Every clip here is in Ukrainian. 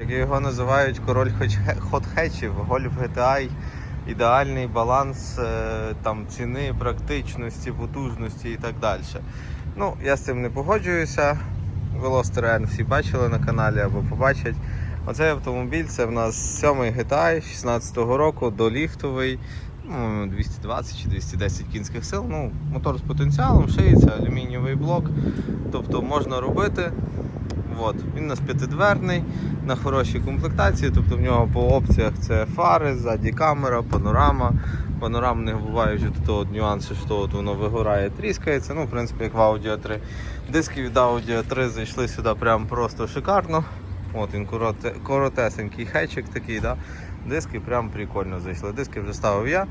Як його називають король хот-хетчів, гольф GTI, ідеальний баланс е, там, ціни, практичності, потужності і так далі. Ну, я з цим не погоджуюся. Veloster N всі бачили на каналі або побачать. Оцей автомобіль це в нас 7 GTI 16-го року, доліфтовий, ну, 220 чи 210 кінських сил. Ну, мотор з потенціалом, шиється, алюмінієвий блок. Тобто можна робити. От. Він у нас п'ятидверний, на хорошій комплектації, тобто в нього по опціях це фари, ззаді камера, панорама. Панорам не бувають от того нюанси, що от воно вигорає, тріскається. Ну, в принципі, як в Audi 3. Диски від Audi 3 зайшли сюди прям просто шикарно. От він коротесенький хетчик такий, да? диски прям прикольно зайшли. Диски вже ставив я.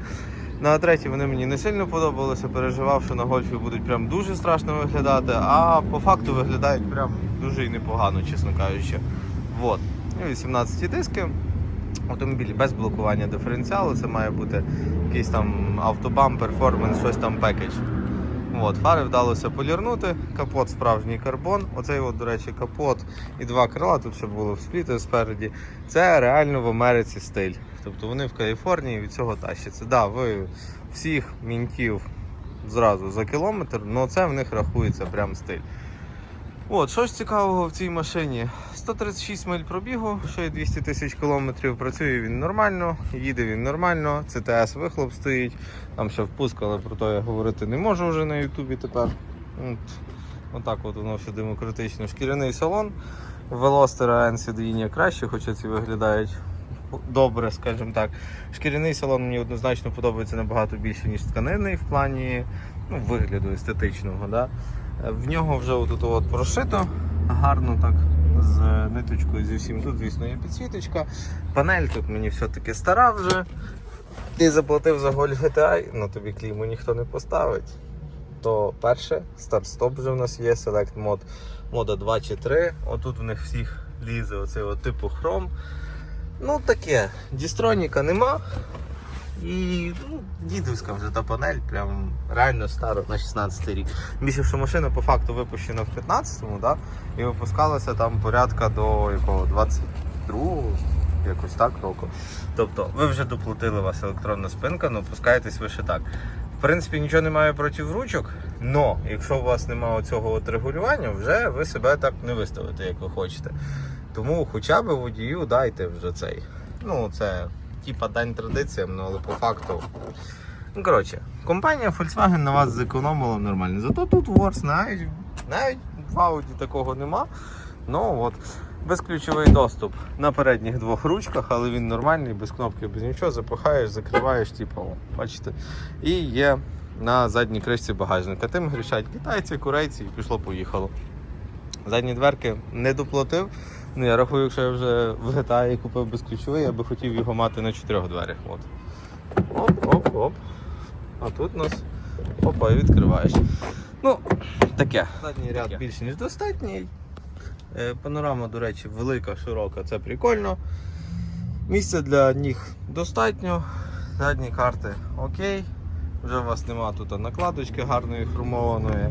На треті вони мені не сильно подобалися, переживав, що на гольфі будуть прям дуже страшно виглядати, а по факту виглядають прям дуже і непогано, чесно кажучи. Вот. Ну, 18 диски. Автомобіль без блокування диференціалу, це має бути якийсь там автобам, перформанс, щось там пекедж. От, фари вдалося полірнути, капот справжній карбон. Оцей, от, до речі, капот і два крила, тут ще було вспліти спереді. Це реально в Америці стиль. Тобто вони в Каліфорнії від цього тащаться. Да, ви всіх мінтів зразу за кілометр, але це в них рахується прям стиль. От, що ж цікавого в цій машині? 136 миль пробігу, ще й 200 тисяч кілометрів. Працює він нормально, їде він нормально, CTS вихлоп стоїть, там ще впуск, але про то я говорити не можу вже на Ютубі тепер. От, отак от воно все демократично. Шкіряний салон. Велостера N сидіння краще, хоча ці виглядають добре, скажімо так. Шкіряний салон мені однозначно подобається набагато більше, ніж тканинний в плані ну, вигляду естетичного. Да? В нього вже отут от прошито гарно так з ниточкою зі всім. Тут, звісно, є підсвіточка. Панель тут мені все-таки стара вже. Ти заплатив за Golf GTI, ну тобі кліму ніхто не поставить. То перше, старт-стоп вже в нас є, Select Mod мода 2 чи 3. Отут в них всіх лізе оцей от типу хром. Ну таке, дістроніка нема. І ну, дідовська вже та панель, прям реально стара на 16 рік. Більше, що машина по факту випущена в 15-му, да? і випускалася там порядка до якого 22-го, якось так року. Тобто ви вже доплатили у вас електронна спинка, ну пускаєтесь ви ще так. В принципі, нічого немає проти ручок, але якщо у вас немає цього регулювання, вже ви себе так не виставите, як ви хочете. Тому хоча б водію дайте вже цей. Ну, це типа дань традиціям, ну але по факту. Ну, коротше, компанія Volkswagen на вас зекономила нормально. Зато тут Works навіть, навіть в Audi такого нема. Ну от, безключовий доступ на передніх двох ручках, але він нормальний, без кнопки, без нічого. Запихаєш, закриваєш, типу, бачите. І є на задній кришці багажника. Тим грішать китайці, корейці і пішло-поїхало. Задні дверки не доплатив. Ну, я рахую, якщо я вже в GTA купив безключовий, я би хотів його мати на чотирьох дверях. От. Оп-оп-оп. А тут у нас опа, і відкриваєш. Ну, таке. Задній ряд більше, ніж достатній. Е, Панорама, до речі, велика, широка, це прикольно. Місця для ніг достатньо. Задні карти окей. Вже у вас нема тут накладочки гарної хромованої.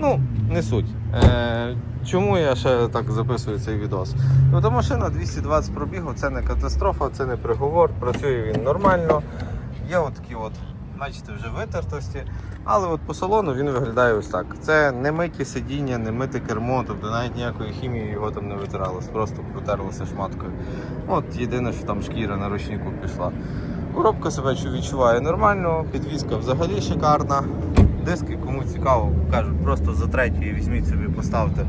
Ну, не суть. Е, чому я ще так записую цей відос? Ну, то машина 220 пробігу, це не катастрофа, це не приговор, працює він нормально. Є от такі от, бачите, вже витертості. Але от по салону він виглядає ось так. Це не миті сидіння, не мите кермо, тобто навіть ніякої хімії його там не витиралось, просто протерлося шматкою. От єдине, що там шкіра на ручнику пішла. Коробка себе відчуває нормально, підвізка взагалі шикарна. Диски, кому цікаво, кажуть, просто за третю і візьміть собі, поставте.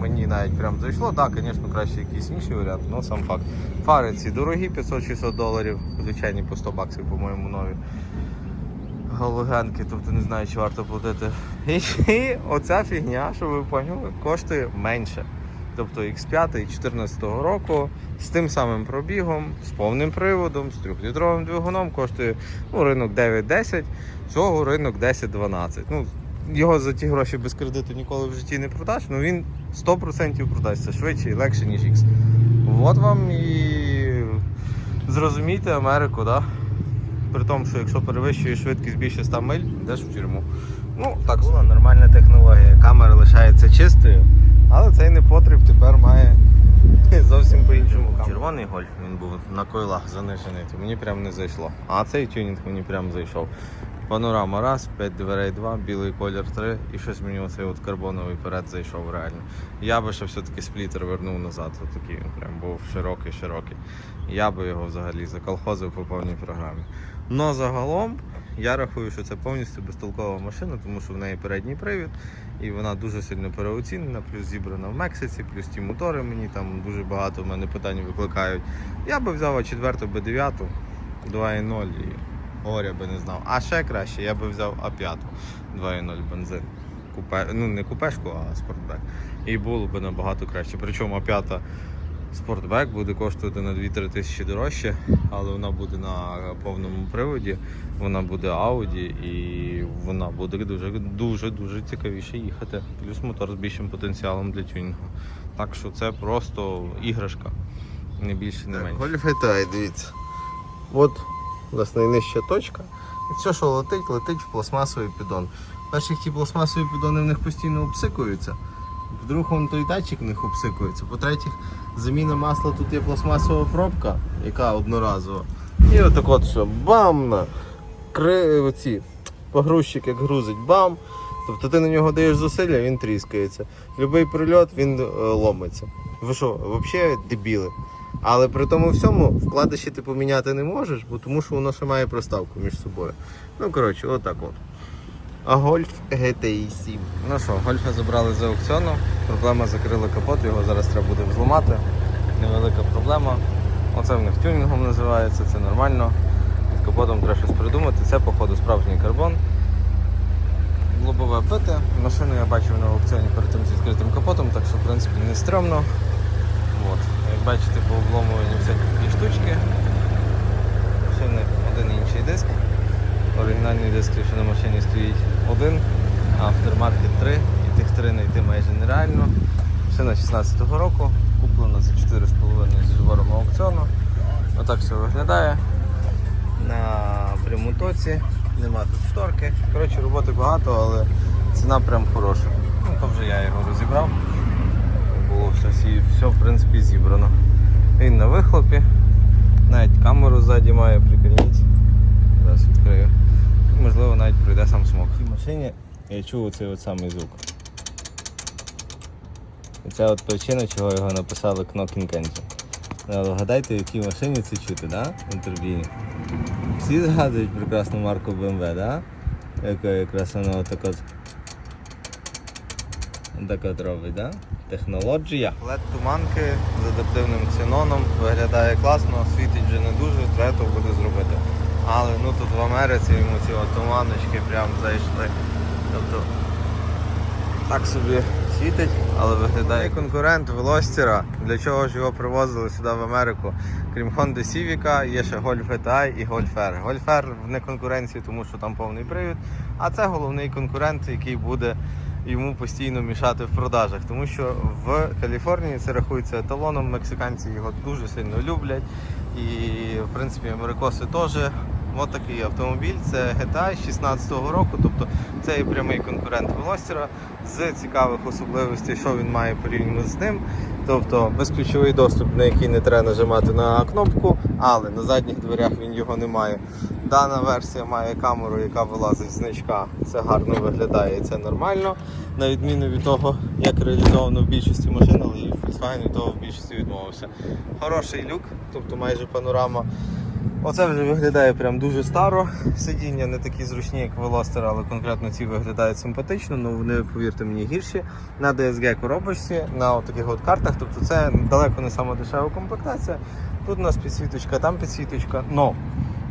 Мені навіть прям зайшло. Так, звісно, краще якийсь інший варіант, але сам факт. Фари ці дорогі, 500-600 доларів, звичайні по 100 баксів, по-моєму, нові. Галогенки, тобто не знаю, чи варто платити. І оця фігня, щоб ви поняли, коштує менше. Тобто X5 14 року з тим самим пробігом, з повним приводом, з 3-літровим двигуном коштує ну, ринок 9-10, цього ринок 10-12. Ну, його за ті гроші без кредиту ніколи в житті не продаш, але він 100% продасться швидше і легше, ніж X. От вам і зрозумійте Америку, да? При тому, що якщо перевищує швидкість більше 100 миль, йдеш в тюрму. Ну, так була нормальна технологія. Камера лишається чистою, але цей непотріб тепер має Зовсім по-іншому. Червоний гольф він був на койлах занижений, то мені прям не зайшло. А цей тюнінг мені прям зайшов. Панорама раз, 5 дверей 2, білий колір 3 і щось мені оцей от карбоновий перед зайшов реально. Я би ще все-таки сплітер вернув назад, от такий він прям був широкий-широкий. Я би його взагалі заколхозив по повній програмі. Но загалом я рахую, що це повністю безтолкова машина, тому що в неї передній привід, і вона дуже сильно переоцінена, плюс зібрана в Мексиці, плюс ті мотори мені там дуже багато в мене питань викликають. Я би взяв А4 Б9 2.0 і горя би не знав. А ще краще, я би взяв А5 2.0 бензин. Купе, ну не купешку, а спортбек. І було б набагато краще. Причому А5 спортбек буде коштувати на 2-3 тисячі дорожче, але вона буде на повному приводі, вона буде Audi і вона буде дуже дуже дуже цікавіше їхати. Плюс мотор з більшим потенціалом для тюнінгу. Так що це просто іграшка. Не більше, не менше. Гольф дивіться. От у нас найнижча точка. І все, що летить, летить в пластмасовий піддон. Перших ті пластмасові піддони в них постійно обсикуються. Вдруг вон той датчик в них обсикується. По-третє, заміна масла тут є пластмасова пробка, яка одноразова. І отак от що, бам! Кри... оці погрузчик як грузить, бам! Тобто ти на нього даєш зусилля, він тріскається. Любий прильот, він е, ломиться. Ви що, взагалі дебіли? Але при тому всьому вкладиші ти поміняти не можеш, бо тому що воно ще має проставку між собою. Ну, коротше, отак от. А гольф GTI 7. Ну що, гольфа забрали з аукціону. Проблема закрила капот, його зараз треба буде взламати. Невелика проблема. Оце в них тюнінгом називається, це нормально. Під капотом треба щось придумати. Це, походу, справжній карбон. Лобове пите. Машину я бачив на аукціоні перед тим з відкритим капотом, так що в принципі не стрьомно. От. Як бачите, по обломуванню всякі такі штучки. Машини один інший диск. Оригінальний диск, що на машині стоїть один, а aftermarket 3, і тих три знайти майже нереально. Машина 16-го року, куплена за 4,5 зі збором аукціону. Отак все виглядає. На пряму-тоці, нема тут шторки. Коротше, роботи багато, але ціна прям хороша. Ну, то вже я його розібрав. Було все, всі- все в принципі зібрано. Він на вихлопі, навіть камеру ззаді має, прикольніть. Зараз відкрию. І, Можливо, навіть пройде сам смок. В цій машині я чув оцей от самий звук. І це от причина, чого його написали Knocking Engine. Але Вгадайте, в якій машині це чути, да? На турбіні. Всі згадують прекрасну марку BMW, да? Яка якраз воно отак от так от робить, да? Технологія. led туманки з адаптивним ксеноном виглядає класно, світить вже не дуже, треба буде зробити. Але ну тут в Америці йому ці от туманочки прям зайшли. Тобто так собі світить, але виглядає конкурент Велостера. Для чого ж його привозили сюди в Америку? Крім Honda Civic, є ще Golf GTI і Golf R. Golf R в неконкуренції, тому що там повний привід. А це головний конкурент, який буде йому постійно мішати в продажах, тому що в Каліфорнії це рахується еталоном. Мексиканці його дуже сильно люблять. І в принципі америкоси теж. Ось такий автомобіль, це GTA 16-го року, тобто це і прямий конкурент Велостера з цікавих особливостей, що він має порівняно з ним. Тобто безключовий доступ, на який не треба нажимати на кнопку, але на задніх дверях він його не має. Дана версія має камеру, яка вилазить з значка. Це гарно виглядає і це нормально. На відміну від того, як реалізовано в більшості машин, але і Volkswagen від того в більшості відмовився. Хороший люк, тобто майже панорама. Оце вже виглядає прям дуже старо. Сидіння не такі зручні, як Veloster, але конкретно ці виглядають симпатично, але вони, повірте мені, гірші. На DSG коробочці, на таких от картах. Тобто це далеко не сама дешева комплектація. Тут у нас підсвіточка, там підсвіточка. Но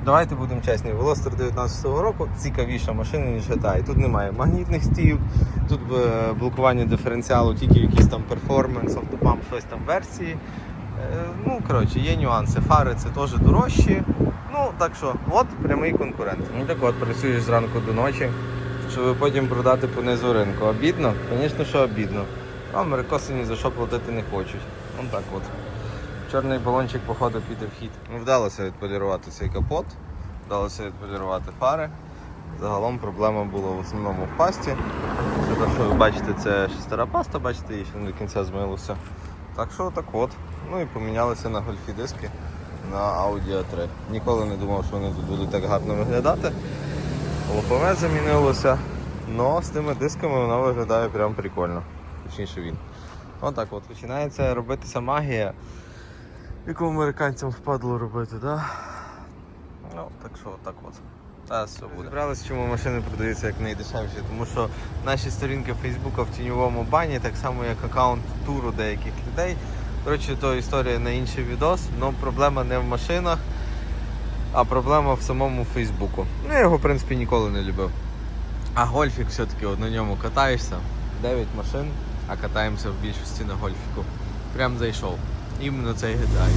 давайте будемо чесні, Veloster 19-го року цікавіша машина, ніж GTI. Тут немає магнітних стів, тут е, блокування диференціалу, тільки якийсь там перформанс, автопамп, щось там версії. Е, Ну, коротше, є нюанси. Фари це теж дорожчі. Ну, так що, от прямий конкурент. Ну так от, працюєш зранку до ночі, щоб потім продати по низу ринку. Обідно? Звісно, що обідно. А америкоси ні за що платити не хочуть. Ну так от. Чорний балончик, походу, піде в хід. Ну, вдалося відполірувати цей капот, вдалося відполірувати фари. Загалом проблема була в основному в пасті. Це те, що ви бачите, це ще стара паста, бачите, її ще не до кінця змилося. Так що так от. Ну і помінялися на гольфі диски на Audi A3. Ніколи не думав, що вони тут будуть так гарно виглядати. Лопове замінилося, але з тими дисками воно виглядає прям прикольно. Точніше він. Отак от починається робитися магія, яку американцям впадло робити, да? Ну, так що отак от. Та все буде. Зібралися, чому машини продаються як найдешевші, тому що наші сторінки Фейсбука в тіньовому бані, так само як аккаунт туру деяких людей. Коротше, то історія на інший відос, але проблема не в машинах, а проблема в самому Фейсбуку. Ну, я його, в принципі, ніколи не любив. А гольфік все-таки от на ньому катаєшся. 9 машин, а катаємося в більшості на гольфіку. Прям зайшов. Іменно цей GTI.